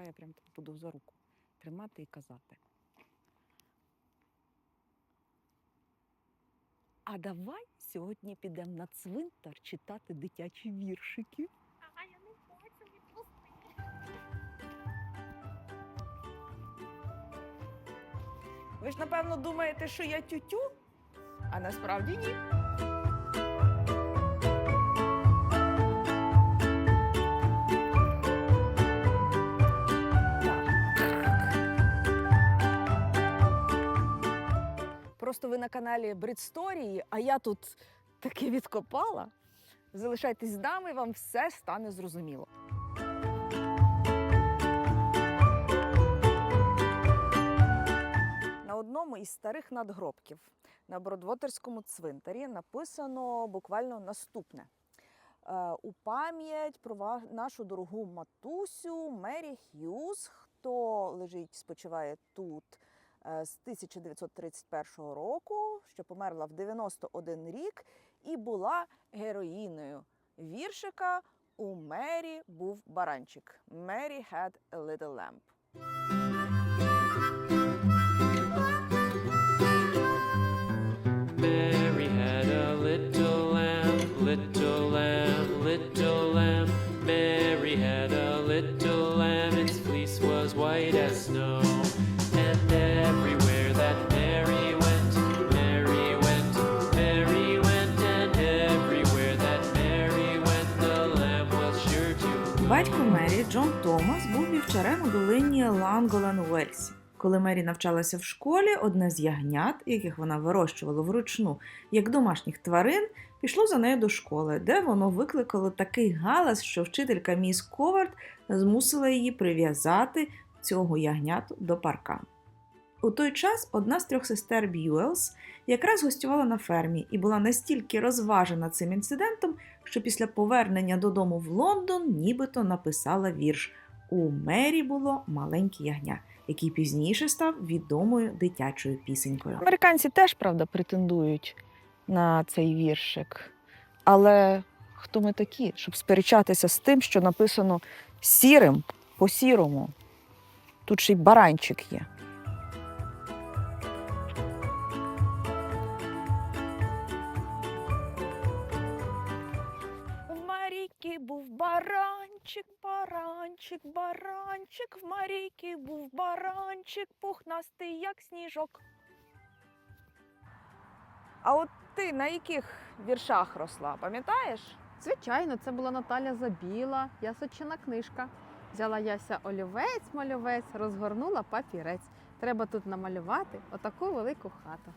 Давай я прям тебе буду за руку тримати і казати. А давай сьогодні підемо на цвинтар читати дитячі віршики. А я не хочу відпусти. Ви ж напевно думаєте, що я тютю, а насправді ні. Просто ви на каналі Бридсторії, а я тут таки відкопала. Залишайтесь з нами, вам все стане зрозуміло. На одному із старих надгробків на Бродвотерському цвинтарі написано буквально наступне. Е, У пам'ять про нашу дорогу матусю Мері Х'юз, хто лежить, спочиває тут з 1931 року, що померла в 91 рік, і була героїною віршика У Мері був баранчик. Mary had a little lamb. Mary had a little lamb, little lamb, little Батько Мері Джон Томас був вівчарем у долині Ланголен у Уельсі. Коли Мері навчалася в школі, одне з ягнят, яких вона вирощувала вручну, як домашніх тварин, пішло за нею до школи, де воно викликало такий галас, що вчителька міс Ковард змусила її прив'язати цього ягняту до парка. У той час одна з трьох сестер Б'юелс якраз гостювала на фермі і була настільки розважена цим інцидентом, що після повернення додому в Лондон нібито написала вірш У Мері було маленьке ягня, який пізніше став відомою дитячою пісенькою. Американці теж, правда, претендують на цей віршик. Але хто ми такі, щоб сперечатися з тим, що написано сірим по сірому? Тут ще й баранчик є. Баранчик, баранчик, баранчик. В Марійки був баранчик, пухнастий, як сніжок. А от ти на яких віршах росла, пам'ятаєш? Звичайно, це була Наталя Забіла, ясочина книжка. Взяла яся олівець, малювець, розгорнула папірець. Треба тут намалювати отаку велику хату.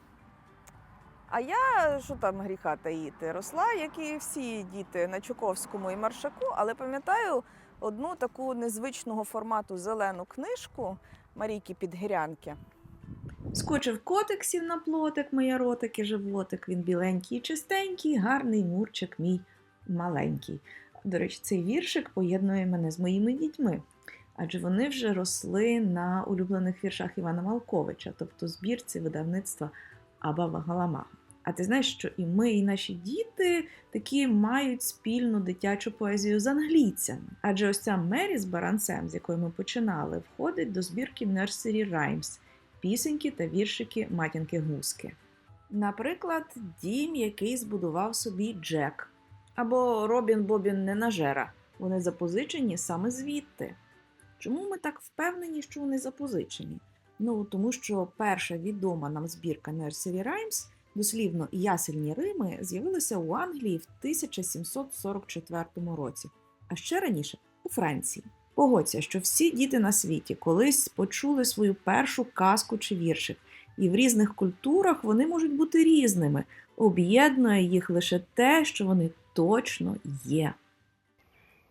А я що там гріха таїти? Росла, як і всі діти на Чуковському і Маршаку, але пам'ятаю одну таку незвичного формату зелену книжку Марійки Підгірянки. Скочив котик, сів на плотик, моя ротик і животик. Він біленький чистенький, гарний мурчик мій маленький. До речі, цей віршик поєднує мене з моїми дітьми, адже вони вже росли на улюблених віршах Івана Малковича, тобто збірці видавництва Абава Галамага. А ти знаєш, що і ми, і наші діти такі мають спільну дитячу поезію з англійцями. Адже ось ця Мері з баранцем, з якої ми починали, входить до збірки Nursery Rhymes – пісеньки та віршики матінки Гуски. Наприклад, дім, який збудував собі Джек, або Робін Бобін Ненажера. Вони запозичені саме звідти. Чому ми так впевнені, що вони запозичені? Ну, тому що перша відома нам збірка Nursery Rhymes, дослівно ясельні Рими, з'явилися у Англії в 1744 році, а ще раніше у Франції. Погодься, що всі діти на світі колись почули свою першу казку чи віршик, і в різних культурах вони можуть бути різними. Об'єднує їх лише те, що вони точно є.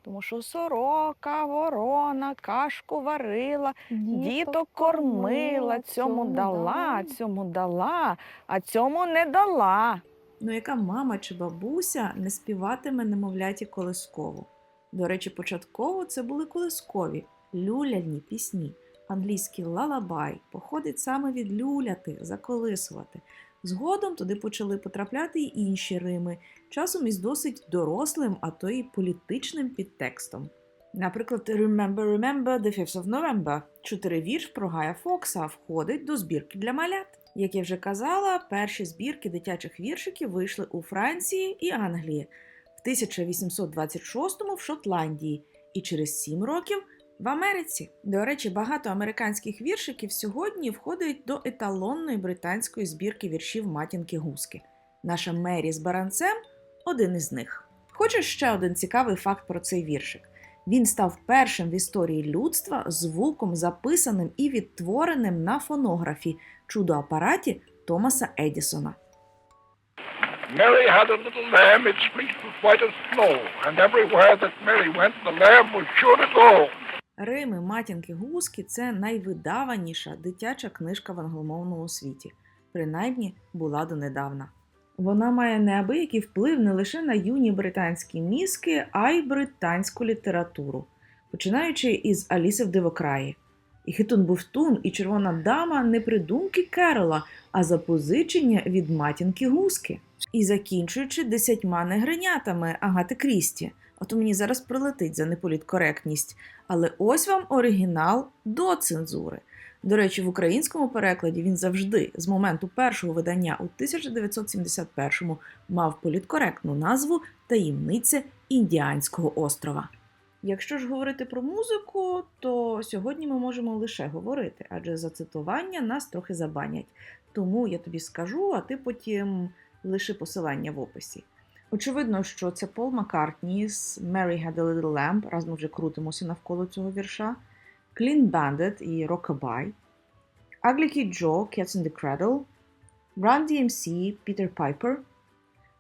Тому що сорока, ворона, кашку варила, діток кормила, цьому дала, цьому дала, а цьому не дала. Ну, яка мама чи бабуся не співатиме немовляті колискову? До речі, початково це були колискові люляльні пісні. Англійський лалабай походить саме від люляти, заколисувати. Згодом туди почали потрапляти й інші рими, часом із досить дорослим, а то й політичним підтекстом. Наприклад, Remember, Remember the 5th of November. Чотиривірш про Гая Фокса входить до збірки для малят. Як я вже казала, перші збірки дитячих віршиків вийшли у Франції і Англії, в 1826-му в Шотландії і через 7 років в Америці. До речі, багато американських віршиків сьогодні входять до еталонної британської збірки віршів матінки Гуски. Наша Мері з баранцем один із них. Хочеш ще один цікавий факт про цей віршик? Він став першим в історії людства звуком, записаним і відтвореним на фонографі чудо-апараті Томаса Едісона. Mary had a little lamb, its fleece was white as snow, and everywhere that Mary went, the lamb was sure to go. Рими матінки Гуски це найвидаваніша дитяча книжка в англомовному світі, принаймні була донедавна. Вона має неабиякий вплив не лише на юні британські мізки, а й британську літературу, починаючи із Аліси в Дивокраї. І Хитун Буфтун, і Червона дама не придумки Керола, а запозичення від матінки Гуски. І закінчуючи десятьма негринятами Агати Крісті. Ото мені зараз прилетить за неполіткоректність. Але ось вам оригінал до цензури. До речі, в українському перекладі він завжди, з моменту першого видання у 1971-му, мав політкоректну назву Таємниця Індіанського острова. Якщо ж говорити про музику, то сьогодні ми можемо лише говорити, адже за цитування нас трохи забанять. Тому я тобі скажу, а ти потім лиши посилання в описі. Очевидно, що це Пол Маккартні з Mary Had a Little Lamb, раз ми вже крутимося навколо цього вірша, Clean Bandit і Rockabye, Ugly Kid Joe, Cats in the Cradle, Run DMC, Peter Piper,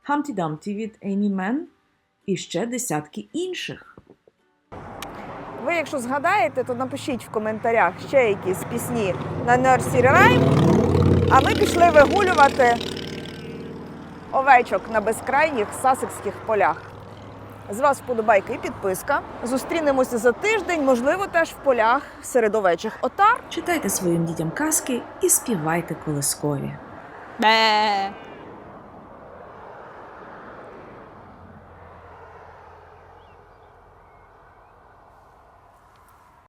Humpty Dumpty від Amy Mann і ще десятки інших. Ви, якщо згадаєте, то напишіть в коментарях ще якісь пісні на Nursery Rhyme, а ми пішли вигулювати овечок на безкрайніх сасекських полях. З вас вподобайка і підписка. Зустрінемося за тиждень, можливо, теж в полях серед овечих отар. Читайте своїм дітям казки і співайте колискові. Бе.